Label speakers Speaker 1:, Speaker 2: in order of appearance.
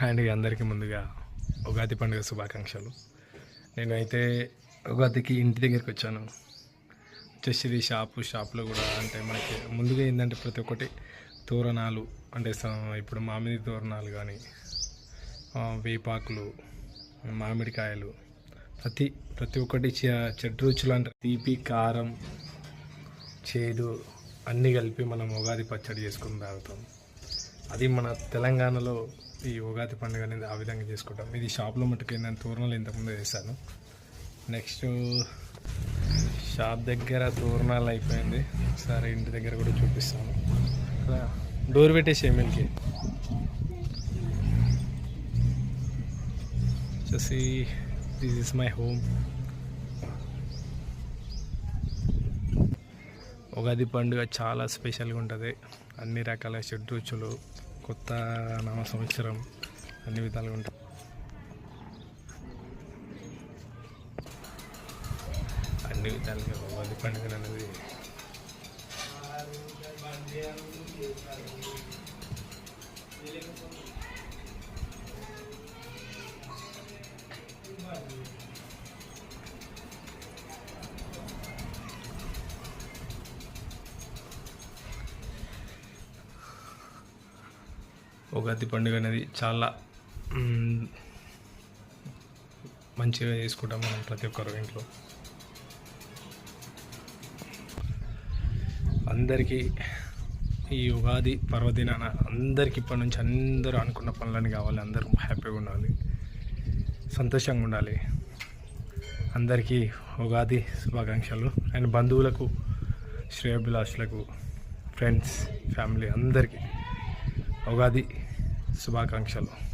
Speaker 1: And అందరికీ ముందుగా ఉగాది పండుగ శుభాకాంక్షలు. నేనైతే ఉగాదికి ఇంటి దగ్గరికి వచ్చాను. వచ్చేసి ఇది షాపు షాప్లో కూడా అంటే మనకి ముందుగా ఏంటంటే ప్రతి ఒక్కటి తోరణాలు అంటే ఇప్పుడు మామిడి తోరణాలు కానీ వేపాకులు మామిడికాయలు ప్రతి ప్రతి ఒక్కటి చ- చెట్టు రుచులు అంటే తీపి కారం చేదు అన్నీ కలిపి మనం ఉగాది పచ్చడి చేసుకుని తాగుతాం. అది మన తెలంగాణలో ఈ ఉగాది పండుగ అనేది ఆ విధంగా చేసుకుంటాం. ఇది షాప్లో మట్టుకు నేను తోరణాలు ఇంతకుముందు వేసాను నెక్స్ట్ షాప్ దగ్గర తోరణాలు అయిపోయింది. సరే ఇంటి దగ్గర కూడా చూపిస్తాను. డోర్ పెట్టేసి ఎమ్మెల్కి వచ్చేసి this is my home Ugadi పండుగ చాలా స్పెషల్గా ఉంటుంది. అన్ని రకాల షెడ్ రుచులు కొత్త నవ సంవత్సరం అన్ని విధాలుగా ఉంటాయి అన్ని విధాలుగా ఉగాది పండుగ అనేది ఉగాది పండుగ అనేది చాలా మంచిగా చేసుకుంటాం మనం ప్రతి ఒక్కరు ఇంట్లో. అందరికీ ఈ ఉగాది పర్వదినాన అందరికి ఇప్పటి నుంచి అందరూ అనుకున్న పనులని కావాలి అందరూ హ్యాపీగా ఉండాలి సంతోషంగా ఉండాలి. అందరికీ ఉగాది శుభాకాంక్షలు. అండ్ బంధువులకు శ్రేయభిలాషులకు ఫ్రెండ్స్ ఫ్యామిలీ అందరికీ. ఉగాది శుభాకాంక్షలు.